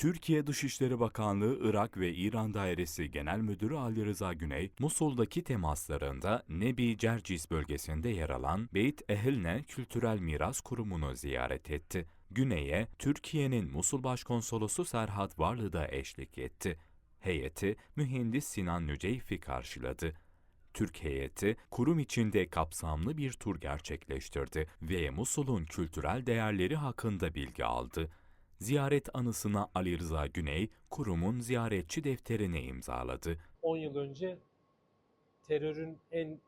Türkiye Dışişleri Bakanlığı Irak ve İran Dairesi Genel Müdürü Ali Rıza Güney, Musul'daki temaslarında Nebi Cercis bölgesinde yer alan Beyt Ehilne Kültürel Miras Kurumu'nu ziyaret etti. Güney'e Türkiye'nin Musul Başkonsolosu Serhat Varlı da eşlik etti. Heyeti mühendis Sinan Nüceyfi karşıladı. Türk heyeti kurum içinde kapsamlı bir tur gerçekleştirdi ve Musul'un kültürel değerleri hakkında bilgi aldı. Ziyaret anısına Ali Rıza Güney, kurumun ziyaretçi defterini imzaladı. 10 yıl önce terörün en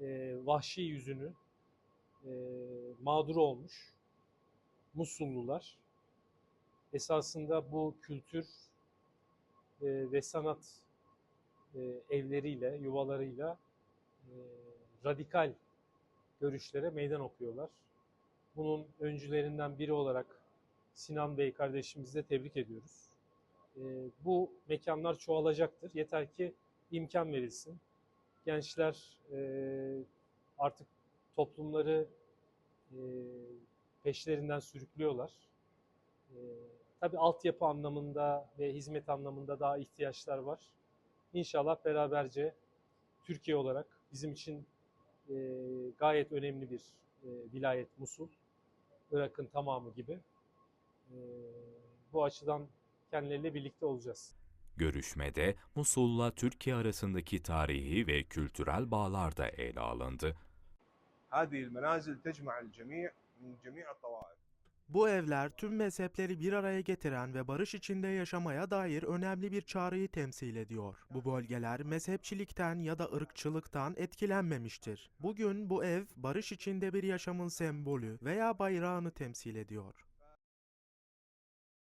e, vahşi yüzünü e, mağdur olmuş Musullular. Esasında bu kültür e, ve sanat e, evleriyle, yuvalarıyla e, radikal görüşlere meydan okuyorlar. Bunun öncülerinden biri olarak Sinan Bey kardeşimizi de tebrik ediyoruz. E, bu mekanlar çoğalacaktır. Yeter ki imkan verilsin. Gençler e, artık toplumları e, peşlerinden sürüklüyorlar. E, tabii altyapı anlamında ve hizmet anlamında daha ihtiyaçlar var. İnşallah beraberce Türkiye olarak bizim için gayet önemli bir vilayet Musul. Irak'ın tamamı gibi. Ee, bu açıdan kendileriyle birlikte olacağız. Görüşmede Musul'la Türkiye arasındaki tarihi ve kültürel bağlar da ele alındı. Bu evler tüm mezhepleri bir araya getiren ve barış içinde yaşamaya dair önemli bir çağrıyı temsil ediyor. Bu bölgeler mezhepçilikten ya da ırkçılıktan etkilenmemiştir. Bugün bu ev barış içinde bir yaşamın sembolü veya bayrağını temsil ediyor.